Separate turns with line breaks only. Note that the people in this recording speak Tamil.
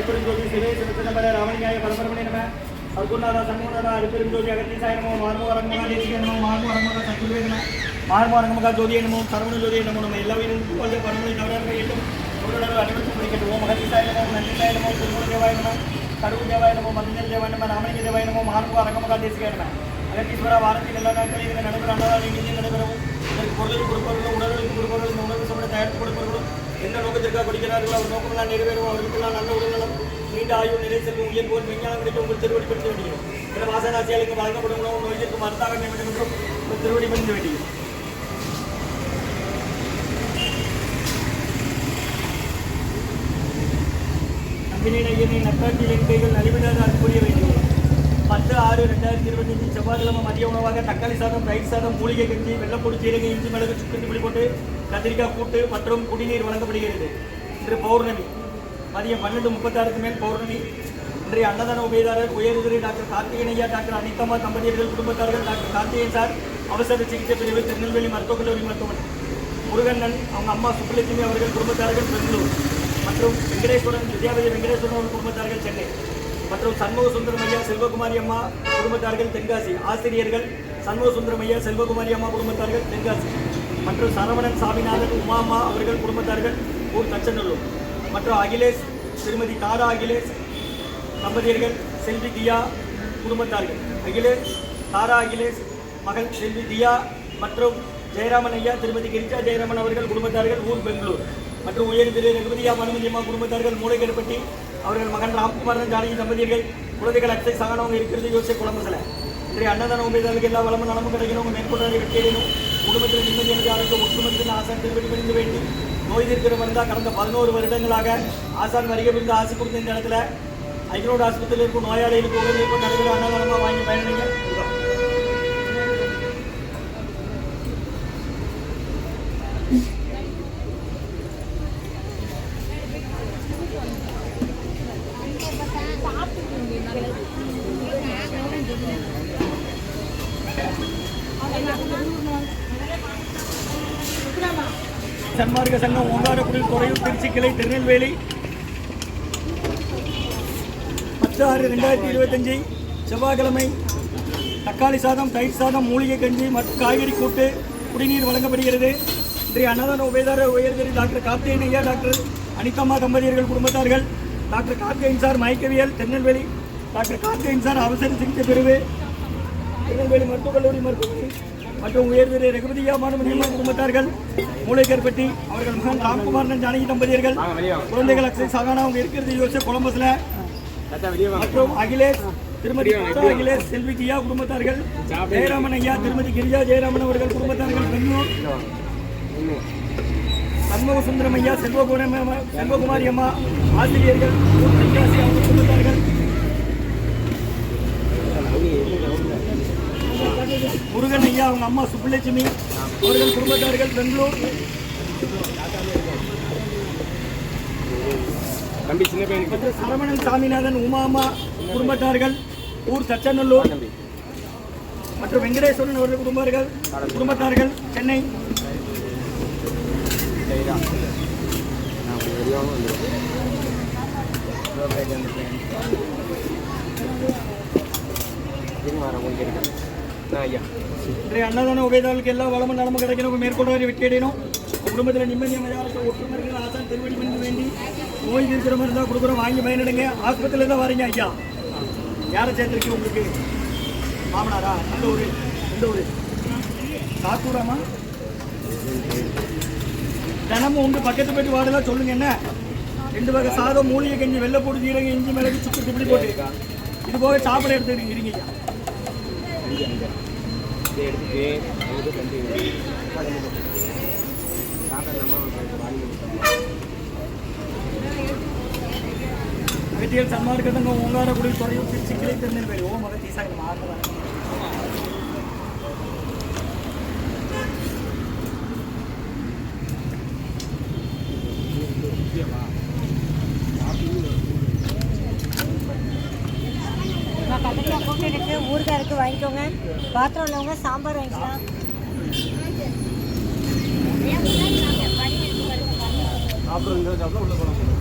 அருப்பெரும் ஜோதி சிவே சிவசிதம்பர ராமணியாய பரபரமணி நம சர்க்குநாதா சண்முகநாதா அருப்பெரும் ஜோதி அகத்தீசாய நமோ மார்மோ அரங்கமகா தேசிய நமோ மார்மோ அரங்கமகா சத்துருவே நம மார்மோ அரங்கமகா ஜோதியை நமோ சரவண ஜோதியை நமோ நம்ம எல்லா உயிரும் கொண்டு பரமனை தவறாக எட்டும் உடனடியாக அனைவருக்கும் படிக்கட்டும் ஓம் அகத்தீசாய நமோ நந்திசாய நமோ திருமூல தேவாய நம கடுகு தேவாய நமோ மந்திர தேவாய நம ராமலிங்க தேவாய நமோ மார்மோ அரங்கமகா தேசிய நம அகத்தீஸ்வர வாரத்தில் எல்லா நாட்களையும் இதில் நடைபெற அன்னதானம் நடைபெறவும் இதற்கு பொருளுக்கு கொடுப்பவர்களும் உடல்களுக்கு கொடுப்பவர்களும் இந்த உணவு சமையல் தயாரித்து கொடுப்பவர்களும் என்ன நோக்கத்திற்காக கொடுக்கிறார்களோ அவர் நோக்கம் நோக்கமெல்லாம் நிறைவேறும். அவர்களுக்கெல்லாம் நல்ல உடல்நலம் நீண்ட ஆயுள் நிலை செல்வம் உயர் விஞ்ஞானம் கிடைக்க உங்கள் திருவடி படுத்த வேண்டியும் சில வாசனாசியாளுக்கு வழங்கப்படும் உணவு நோய்க்கு மருந்தாக வேண்டும் என்றும் உங்கள் திருவடி படுத்த வேண்டியும் நம்பினை நையனை நட்டாட்சியில் என் கைகள் நலிவிடாத அற்புரிய வேண்டியும் பத்து ஆறு ரெண்டாயிரத்தி இருபத்தி அஞ்சு செவ்வாய்க்கிழமை மதிய உணவாக தக்காளி சாதம் ரைஸ் சாதம் மூலிகை கஞ்சி வெள்ளப்பொடி சீரக இஞ்சி மிளகு சுக்கு புளி போட்டு கத்திரிக்காய் கூட்டு மற்றும் குடிநீர் வழங்கப்படுகிறது. இன்று பௌர்ணமி. மதியம் பன்னெண்டு முப்பத்தாறுக்கு மேல் பௌர்ணமி. இன்றைய அன்னதான உபயதாரர் உயர்திரு டாக்டர் கார்த்திகேயன் ஐயா டாக்டர் அனிதம்மா தம்பதியர்கள் குடும்பத்தார்கள் டாக்டர் கார்த்திகேயன் சார் அவசர சிகிச்சை பிரிவு திருநெல்வேலி மருத்துவக் கல்லூரி மருத்துவமனை. முருகண்ணன் அவங்க அம்மா சுப்புலட்சுமி அவர்கள் குடும்பத்தார்கள் பெங்களூர். மற்றும் வெங்கடேஸ்வரன் வித்யாபதி வெங்கடேஸ்வரன் அவர்கள் குடும்பத்தார்கள் சென்னை. மற்றும் சண்முக சுந்தரம் ஐயா செல்வகுமாரி அம்மா குடும்பத்தார்கள் தென்காசி. ஆசிரியர்கள் சண்முக சுந்தரம் ஐயா செல்வகுமாரி அம்மா குடும்பத்தார்கள் தென்காசி. மற்றும் சரவணன் சாமிநாதன் உமாமா அவர்கள் குடும்பத்தார்கள் ஊர் தச்சநல்லூர். மற்றும் அகிலேஷ் திருமதி தாரா அகிலேஷ் தம்பதியர்கள் செல்வி தியா குடும்பத்தார்கள். அகிலேஷ் தாரா அகிலேஷ் மகள் செல்வி தியா மற்றும் ஜெயராமன் ஐயா திருமதி கிரிஜா ஜெயராமன் அவர்கள் குடும்பத்தார்கள் ஊர் பெங்களூர். மற்றும் உயர் ரகுபதியா மனுமதி அம்மா குடும்பத்தார்கள் மூளைக்கடுப்பட்டி அவர்கள் மகன் ராம்குமாரன் ஜானகி தம்பதியர்கள். குழந்தைகள் அக்ஷய் சகானவங்க இருக்கிறது யோசிச்சு குழம்புல இன்றைய அன்னதான உபயோகாளுக்கு எல்லா வளமும் நலமும் கிடைக்கணும். உங்கள் மேற்கொண்டாடி வெற்றியணும் குடும்பத்தில் நிம்மதி எனக்கு ஆரோக்கியம் ஒட்டுமொத்தத்தில் ஆசான் திருப்பதி பணிந்து வேண்டி நோய் தீர்க்கிற மருந்தா கடந்த பதினோரு வருடங்களாக ஆசான் வருகை பிரிந்து ஆசை கொடுத்த இந்த இடத்துல. ஐக்ரோட் ஆஸ்பத்திரியில் இருக்கும் நோயாளிகளுக்கு உடல் நடுவில் அன்னதானமாக வாங்கி பயணிங்க சன்மார்க்க சங்கம் ஓங்காரக்குடி துறையூர் திருச்சி கிளை திருநெல்வேலி. பத்து ஆறு ரெண்டாயிரத்தி இருபத்தஞ்சி செவ்வாய்க்கிழமை தக்காளி சாதம் தயிர் சாதம் மூலிகை கஞ்சி மற்றும் காய்கறி கூட்டு குடிநீர் வழங்கப்படுகிறது. இன்றைய அன்னதான உபயதார உயர்திரி டாக்டர் கார்த்திகேயன் ஐயா டாக்டர் அனிதம்மா தம்பதியர்கள் குடும்பத்தார்கள் டாக்டர் கார்த்திகேயன் சார் மயக்கவியல் திருநெல்வேலி டாக்டர் கார்த்திகேயன் சார் அவசர சிகிச்சை பிரிவு திருநெல்வேலி மருத்துவக் கல்லூரி மருத்துவமனை மற்றும் உயர்திரு ரகுபதியா மாணவனியம்மா குடும்பத்தார்கள் மூளைக்கற்பட்டி அவர்கள் மகன் ராம்குமாரன் ஜானகி தம்பதியர்கள் குழந்தைகள் அக்ஷய் சகானா அவங்க இருக்கிறது யோசிச்ச கொலம்பஸ்ல. மற்றும் அகிலேஷ் திருமதி அகிலேஷ் செல்வி கியா குடும்பத்தார்கள் ஜெயராமன் ஐயா திருமதி கிரிஜா ஜெயராமன் அவர்கள் குடும்பத்தார்கள் பெங்களூர் சண்முக சுந்தரம் ஐயா செல்வகுமாரி அம்மா ஆசிரியர்கள் அவங்க குடும்பத்தார்கள் முருகன் ஐயா அவங்க அம்மா சுப்புலட்சுமி அவர்கள் குடும்பத்தார்கள் பெங்களூர். சரவணன் சாமிநாதன் உமாமா குடும்பத்தார்கள் ஊர் தச்சநல்லூர். மற்றும் வெங்கடேஸ்வரன் அவர்கள் குடும்பர்கள் குடும்பத்தார்கள் சென்னை.
சரிடா நான் ஐயா
இன்றைய அன்னதான உபயதாளுக்கு எல்லா வளமும் நலமும் கிடைக்கணும் மேற்கொண்டு வெற்றி அடையணும் குடும்பத்தில் நிம்மதி அமைதியாக ஒற்றுமர்கள் ஆசான் திருவடி பண்ணி வேண்டி நோய் இருக்கிற மாதிரி இருந்தால் கொடுக்குறோம் வாங்கி பயனிடுங்க ஆஸ்பத்திரியில் தான் வரீங்க ஐயா யாரை சேர்ந்துருக்கு உங்களுக்கு மாமனாரா எந்த ஊர் எந்த ஊர் காத்தூராமா தினமும் உங்கள் பக்கத்து போயிட்டு வாடலாம் சொல்லுங்க என்ன ரெண்டு வகை சாதம் மூலிகை கஞ்சி வெள்ளை போட்டு ஜீரகம் இஞ்சி மிளகு சுக்கு இப்படி போட்டுருக்கா இது போக சாப்பிட எடுத்துக்கிட்டு இருங்க அங்கே
இதை எடுத்துட்டு அவங்க தம்பி தாத்தா நம்ம வாங்கி
வெற்றியல் சன்மார்க்கத்தங்க ஓங்காரக்குடி துறையூர் திருச்சி கிளை திருநெல்வேலி ஓ மக தீசாங்க மாறுறாங்க
நான் கத்திரிக்காய் போட்டு இருக்கு ஊறுகாய் இருக்கு வாங்கிக்கோங்க. பாத்திரம் உள்ளவங்க சாம்பார் வாங்கிக்கலாம்.
அப்புறம் சாப்பிட உள்ள போகலாம்.